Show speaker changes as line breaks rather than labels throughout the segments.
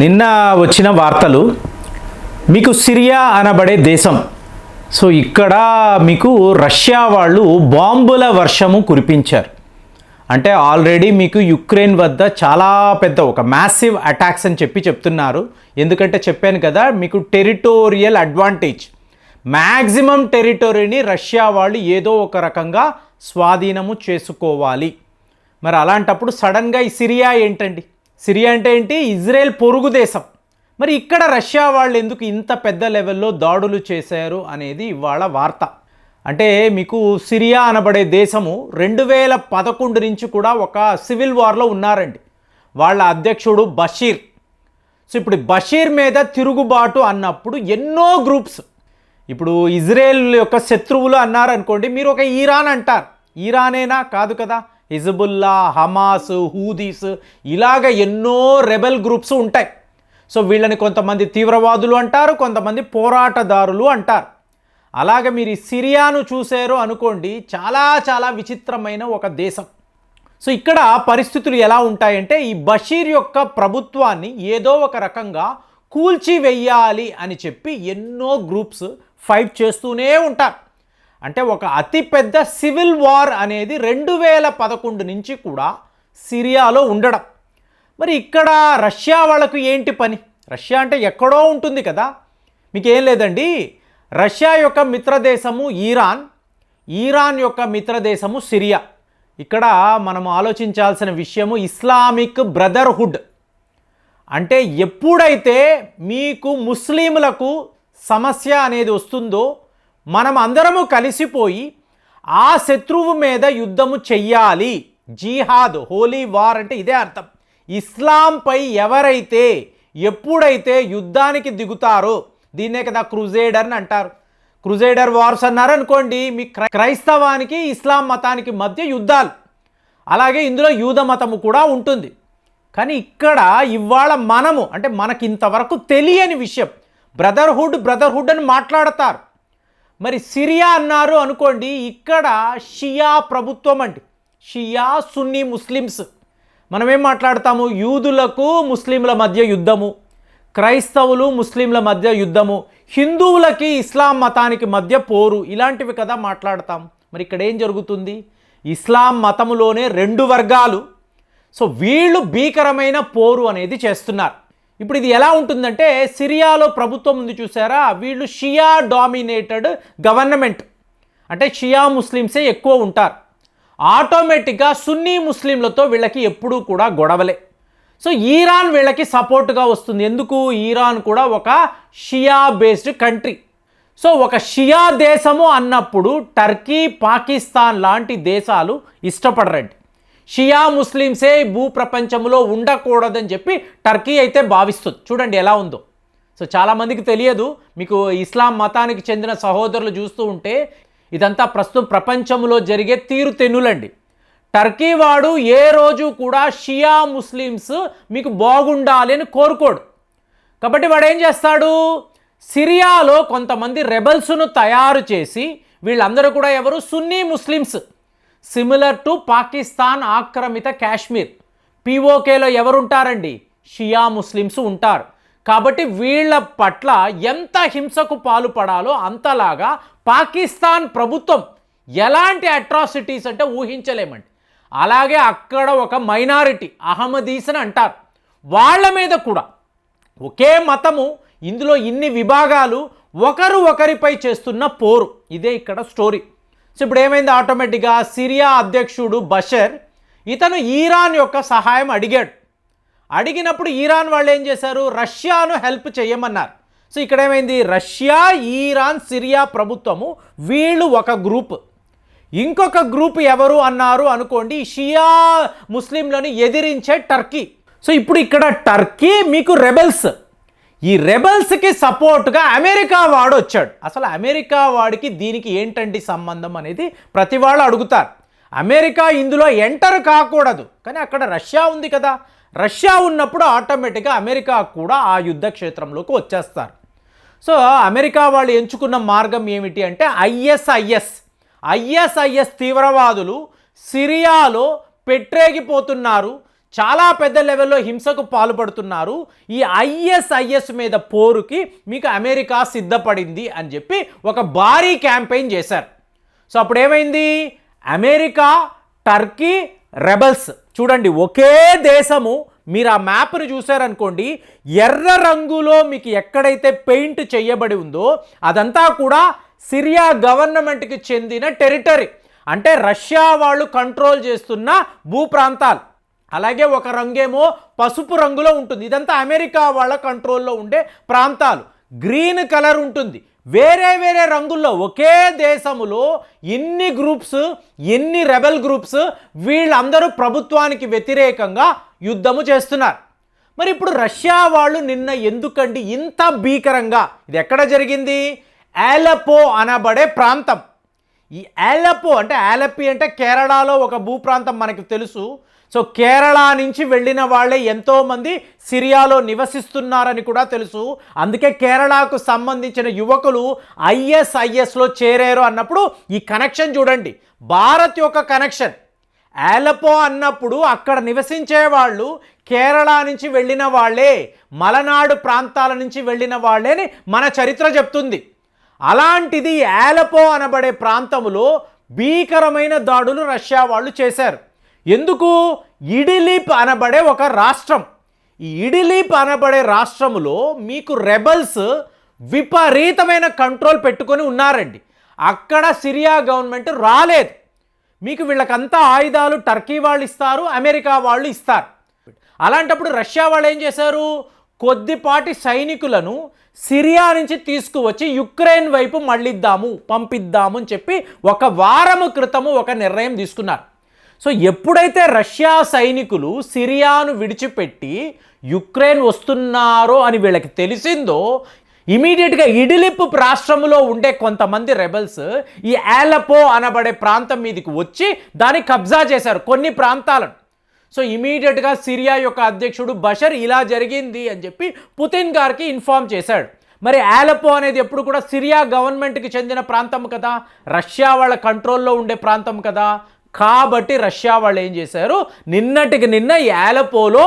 నిన్న వచ్చిన వార్తలు మీకు సిరియా అనబడే దేశం. సో ఇక్కడ మీకు రష్యా వాళ్ళు బాంబుల వర్షము కురిపించారు. అంటే ఆల్రెడీ మీకు యుక్రెయిన్ వద్ద చాలా పెద్ద ఒక మ్యాసివ్ అటాక్స్ అని చెప్పి చెప్తున్నారు. ఎందుకంటే చెప్పాను కదా మీకు టెరిటోరియల్ అడ్వాంటేజ్ మ్యాక్సిమం టెరిటరీని రష్యా వాళ్ళు ఏదో ఒక రకంగా స్వాధీనము చేసుకోవాలి. మరి అలాంటప్పుడు సడన్గా ఈ సిరియా ఏంటండి? సిరియా అంటే ఏంటి? ఇజ్రాయెల్ పొరుగు దేశం. మరి ఇక్కడ రష్యా వాళ్ళు ఎందుకు ఇంత పెద్ద లెవెల్లో దాడులు చేశారు అనేది ఇవాళ వార్త. అంటే మీకు సిరియా అనబడే దేశము రెండు వేల పదకొండు నుంచి కూడా ఒక సివిల్ వార్లో ఉన్నారండి. వాళ్ళ అధ్యక్షుడు బషీర్. సో ఇప్పుడు బషీర్ మీద తిరుగుబాటు అన్నప్పుడు ఎన్నో గ్రూప్స్. ఇప్పుడు ఇజ్రాయెల్ యొక్క శత్రువులు అన్నారు అనుకోండి మీరు ఒక ఈరాన్ అంటారు. ఈరానేనా కాదు కదా. హిజబుల్లా హమాస్ హూదీస్ ఇలాగ ఎన్నో రెబెల్ గ్రూప్స్ ఉంటాయి. సో వీళ్ళని కొంతమంది తీవ్రవాదులు అంటారు కొంతమంది పోరాటదారులు అంటారు. అలాగే మీరు ఈ సిరియాను చూసారు అనుకోండి చాలా చాలా విచిత్రమైన ఒక దేశం. సో ఇక్కడ పరిస్థితులు ఎలా ఉంటాయంటే ఈ బషీర్ యొక్క ప్రభుత్వాన్ని ఏదో ఒక రకంగా కూల్చివెయ్యాలి అని చెప్పి ఎన్నో గ్రూప్స్ ఫైట్ చేస్తూనే ఉంటారు. అంటే ఒక అతిపెద్ద సివిల్ వార్ అనేది రెండు వేల పదకొండు నుంచి కూడా సిరియాలో ఉండడం. మరి ఇక్కడ రష్యా వాళ్ళకు ఏంటి పని? రష్యా అంటే ఎక్కడో ఉంటుంది కదా. మీకు ఏం లేదండి? రష్యా యొక్క మిత్రదేశము ఈరాన్ ఈరాన్ యొక్క మిత్రదేశము సిరియా. ఇక్కడ మనం ఆలోచించాల్సిన విషయము ఇస్లామిక్ బ్రదర్హుడ్. అంటే ఎప్పుడైతే మీకు ముస్లింలకు సమస్య అనేది వస్తుందో మనం అందరము కలిసిపోయి ఆ శత్రువు మీద యుద్ధము చెయ్యాలి. జీహాద్ హోలీ వార్ అంటే ఇదే అర్థం. ఇస్లాంపై ఎవరైతే ఎప్పుడైతే యుద్ధానికి దిగుతారో దీన్నే కదా క్రుజేడర్ అని అంటారు. క్రుజేడర్ వార్స్ అన్నారు అనుకోండి మీ క్రై- క్రైస్తవానికి ఇస్లాం మతానికి మధ్య యుద్ధాలు. అలాగే ఇందులో యూద మతము కూడా ఉంటుంది. కానీ ఇక్కడ ఇవాళ మనము అంటే మనకి ఇంతవరకు తెలియని విషయం బ్రదర్హుడ్ బ్రదర్హుడ్ అని మాట్లాడతారు. మరి సిరియా అన్నారు అనుకోండి ఇక్కడ షియా ప్రభుత్వం అండి. షియా సున్నీ ముస్లిమ్స్. మనమేం మాట్లాడతాము? యూదులకు ముస్లింల మధ్య యుద్ధము క్రైస్తవులు ముస్లింల మధ్య యుద్ధము హిందువులకి ఇస్లాం మతానికి మధ్య పోరు ఇలాంటివి కదా మాట్లాడతాం. మరి ఇక్కడ ఏం జరుగుతుంది? ఇస్లాం మతములోనే రెండు వర్గాలు. సో వీళ్ళు భీకరమైన పోరు అనేది చేస్తున్నారు. ఇప్పుడు ఇది ఎలా ఉంటుందంటే సిరియాలో ప్రభుత్వం ఉంది చూసారా? వీళ్ళు షియా డామినేటెడ్ గవర్నమెంట్. అంటే షియా ముస్లిమ్సే ఎక్కువ ఉంటారు. ఆటోమేటిక్గా సున్నీ ముస్లింలతో వీళ్ళకి ఎప్పుడూ కూడా గొడవలే. సో ఈరాన్ వీళ్ళకి సపోర్ట్గా వస్తుంది. ఎందుకు? ఈరాన్ కూడా ఒక షియా బేస్డ్ కంట్రీ. సో ఒక షియా దేశము అన్నప్పుడు టర్కీ పాకిస్తాన్ లాంటి దేశాలు ఇష్టపడరండి. షియా ముస్లిమ్సే భూ ప్రపంచంలో ఉండకూడదని చెప్పి టర్కీ అయితే భావిస్తుంది. చూడండి ఎలా ఉందో. సో చాలామందికి తెలియదు మీకు ఇస్లాం మతానికి చెందిన సహోదరులు చూస్తూ ఉంటే ఇదంతా ప్రస్తుతం ప్రపంచంలో జరిగే తీరు తెన్నులండి టర్కీ వాడు ఏ రోజు కూడా షియా ముస్లిమ్స్ మీకు బాగుండాలి అని కోరుకోడు. కాబట్టి వాడు ఏం చేస్తాడు? సిరియాలో కొంతమంది రెబల్స్ను తయారు చేసి వీళ్ళందరూ కూడా ఎవరు? సున్నీ ముస్లిమ్స్. సిమిలర్ టు పాకిస్తాన్ ఆక్రమిత కాశ్మీర్ పీఓకేలో ఎవరుంటారండి? షియా ముస్లిమ్స్ ఉంటారు. కాబట్టి వీళ్ళ పట్ల ఎంత హింసకు పాల్పడాలో అంతలాగా పాకిస్తాన్ ప్రభుత్వం ఎలాంటి అట్రాసిటీస్ అంటే ఊహించలేమండి. అలాగే అక్కడ ఒక మైనారిటీ అహ్మదీస్ అని అంటారు. వాళ్ళ మీద కూడా ఒకే మతము ఇందులో ఇన్ని విభాగాలు ఒకరు ఒకరిపై చేస్తున్న పోరు. ఇదే ఇక్కడ స్టోరీ సో ఇప్పుడు ఏమైంది ఆటోమేటిక్గా సిరియా అధ్యక్షుడు బషర్ ఇతను ఈరాన్ యొక్క సహాయం అడిగాడు. అడిగినప్పుడు ఈరాన్ వాళ్ళు ఏం చేశారు? రష్యాను హెల్ప్ చేయమన్నారు. సో ఇక్కడ ఏమైంది రష్యా ఈరాన్ సిరియా ప్రభుత్వము వీళ్ళు ఒక గ్రూప్. ఇంకొక గ్రూప్ ఎవరు అన్నారు అనుకోండి షియా ముస్లింలను ఎదిరించే టర్కీ. సో ఇప్పుడు ఇక్కడ టర్కీ మీకు రెబెల్స్ ఈ రెబల్స్కి సపోర్ట్గా అమెరికా వాడు వచ్చాడు. అసలు అమెరికా వాడికి దీనికి ఏంటండి సంబంధం అనేది ప్రతి వాళ్ళు అడుగుతారు. అమెరికా ఇందులో ఎంటర్ కాకూడదు. కానీ అక్కడ రష్యా ఉంది కదా. రష్యా ఉన్నప్పుడు ఆటోమేటిక్గా అమెరికా కూడా ఆ యుద్ధ క్షేత్రంలోకి వచ్చేస్తారు. సో అమెరికా వాళ్ళు ఎంచుకున్న మార్గం ఏమిటి అంటే ఐఎస్ఐఎస్. ఐఎస్ఐఎస్ తీవ్రవాదులు సిరియాలో పెట్టరేగిపోతున్నారు చాలా పెద్ద లెవెల్లో హింసకు పాల్పడుతున్నారు. ఈ ఐఎస్ఐఎస్ మీద పోరుకి మీకు అమెరికా సిద్ధపడింది అని చెప్పి ఒక భారీ క్యాంపెయిన్ చేశారు. సో అప్పుడు ఏమైంది అమెరికా టర్కీ రెబల్స్ చూడండి ఒకే దేశము. మీరు ఆ మ్యాప్ను చూసారనుకోండి ఎర్ర రంగులో మీకు ఎక్కడైతే పెయింట్ చేయబడి ఉందో అదంతా కూడా సిరియా గవర్నమెంట్కి చెందిన టెరిటరీ. అంటే రష్యా వాళ్ళు కంట్రోల్ చేస్తున్న భూ ప్రాంతాలు అలాగే ఒక రంగేమో పసుపు రంగులో ఉంటుంది. ఇదంతా అమెరికా వాళ్ళ కంట్రోల్లో ఉండే ప్రాంతాలు. గ్రీన్ కలర్ ఉంటుంది. వేరే వేరే రంగుల్లో ఒకే దేశములో ఎన్ని గ్రూప్స్ ఎన్ని రెబెల్ గ్రూప్స్ వీళ్ళందరూ ప్రభుత్వానికి వ్యతిరేకంగా యుద్ధము చేస్తున్నారు. మరి ఇప్పుడు రష్యా వాళ్ళు నిన్న ఎందుకండి ఇంత భీకరంగా? ఇది ఎక్కడ జరిగింది? ఆలపో అనబడే ప్రాంతం. ఈ ఆలపో అంటే ఆలపి అంటే కేరళలో ఒక భూప్రాంతం మనకు తెలుసు. సో కేరళ నుంచి వెళ్ళిన వాళ్ళే ఎంతోమంది సిరియాలో నివసిస్తున్నారని కూడా తెలుసు. అందుకే కేరళకు సంబంధించిన యువకులు ఐఎస్ఐఎస్లో చేరారు అన్నప్పుడు ఈ కనెక్షన్ చూడండి. భారత్ యొక్క కనెక్షన్. యాలపో అన్నప్పుడు అక్కడ నివసించే వాళ్ళు కేరళ నుంచి వెళ్ళిన వాళ్ళే మలనాడు ప్రాంతాల నుంచి వెళ్ళిన వాళ్ళే అని మన చరిత్ర చెప్తుంది. అలాంటిది యాలపో అనబడే ప్రాంతంలో భీకరమైన దాడులు రష్యా వాళ్ళు చేశారు. ఎందుకు? ఇడిలీప్ అనబడే ఒక రాష్ట్రం. ఈ ఇడిలీప్ అనబడే రాష్ట్రములో మీకు రెబల్స్ విపరీతమైన కంట్రోల్ పెట్టుకొని ఉన్నారండి. అక్కడ సిరియా గవర్నమెంట్ రాలేదు. మీకు వీళ్ళకంతా ఆయుధాలు టర్కీ వాళ్ళు ఇస్తారు అమెరికా వాళ్ళు ఇస్తారు. అలాంటప్పుడు రష్యా వాళ్ళు ఏం చేశారు? కొద్దిపాటి సైనికులను సిరియా నుంచి తీసుకువచ్చి యుక్రెయిన్ వైపు మళ్ళిద్దాము పంపిద్దాము అని చెప్పి ఒక వారము క్రితము ఒక నిర్ణయం తీసుకున్నారు. సో ఎప్పుడైతే రష్యా సైనికులు సిరియాను విడిచిపెట్టి యుక్రెయిన్ వస్తున్నారో అని వీళ్ళకి తెలిసిందో ఇమీడియట్గా ఇడిలిప్ రాష్ట్రంలో ఉండే కొంతమంది రెబల్స్ ఈ యాలపో అనబడే ప్రాంతం మీదకి వచ్చి దాన్ని కబ్జా చేశారు కొన్ని ప్రాంతాలను. సో ఇమీడియట్గా సిరియా యొక్క అధ్యక్షుడు బషర్ ఇలా జరిగింది అని చెప్పి పుతిన్ గారికి ఇన్ఫామ్ చేశాడు. మరి యాలపో అనేది ఎప్పుడు కూడా సిరియా గవర్నమెంట్కి చెందిన ప్రాంతం కదా. రష్యా వాళ్ళ కంట్రోల్లో ఉండే ప్రాంతం కదా. కాబట్టి రష్యా వాళ్ళు ఏం చేశారు? నిన్నటికి నిన్న యాలపోలో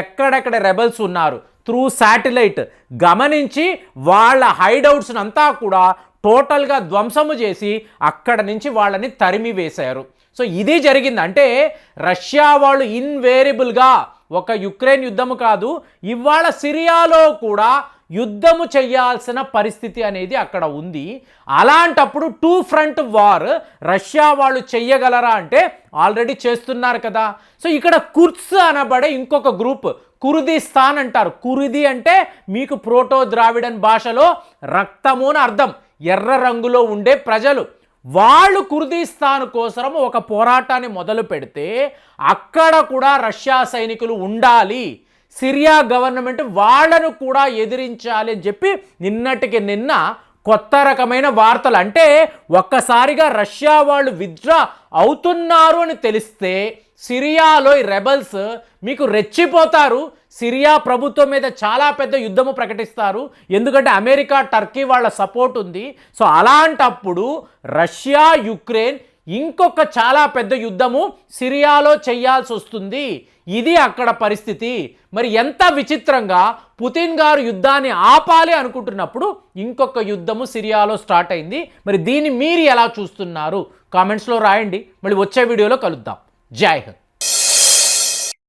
ఎక్కడెక్కడ రెబల్స్ ఉన్నారు? Through satellite. గమనించి వాళ్ళ హైడౌట్స్ని అంతా కూడా టోటల్గా ధ్వంసము చేసి అక్కడ నుంచి వాళ్ళని తరిమి వేశారు సో ఇది జరిగింది. అంటే రష్యా వాళ్ళు ఇన్వేరియబుల్గా ఒక యుక్రెయిన్ యుద్ధము కాదు ఇవాళ సిరియాలో కూడా యుద్ధము చేయాల్సిన పరిస్థితి అనేది అక్కడ ఉంది. అలాంటప్పుడు టూ ఫ్రంట్ వార్ రష్యా వాళ్ళు చెయ్యగలరా అంటే ఆల్రెడీ చేస్తున్నారు కదా. సో ఇక్కడ కుర్స్ అనబడే ఇంకొక గ్రూప్ కురుదిస్తాన్ అంటారు. కురిది అంటే మీకు ప్రోటో ద్రావిడన్ భాషలో రక్తము అని అర్థం. ఎర్ర రంగులో ఉండే ప్రజలు. వాళ్ళు కుర్దిస్తాన్ కోసం ఒక పోరాటాన్ని మొదలు పెడితే అక్కడ కూడా రష్యా సైనికులు ఉండాలి. సిరియా గవర్నమెంట్ వాళ్ళను కూడా ఎదిరించాలి అని చెప్పి నిన్నటికి నిన్న కొత్త రకమైన వార్తలు. అంటే ఒక్కసారిగా రష్యా వాళ్ళు విత్డ్రా అవుతున్నారు అని తెలిస్తే సిరియాలో ఈ రెబల్స్ మీకు రెచ్చిపోతారు. సిరియా ప్రభుత్వం మీద చాలా పెద్ద యుద్ధము ప్రకటిస్తారు. ఎందుకంటే అమెరికా టర్కీ వాళ్ళ సపోర్ట్ ఉంది. సో అలాంటప్పుడు రష్యా యుక్రెయిన్ ఇంకొక చాలా పెద్ద యుద్ధము సిరియాలో చేయాల్సి వస్తుంది. ఇది అక్కడ పరిస్థితి. మరి ఎంత విచిత్రంగా పుతిన్ గారు యుద్ధాన్ని ఆపాలి అనుకుంటున్నప్పుడు ఇంకొక యుద్ధము సిరియాలో స్టార్ట్ అయింది. మరి దీన్ని మీరు ఎలా చూస్తున్నారు? కామెంట్స్లో రాయండి. మళ్ళీ వచ్చే వీడియోలో కలుద్దాం. జై హింద్.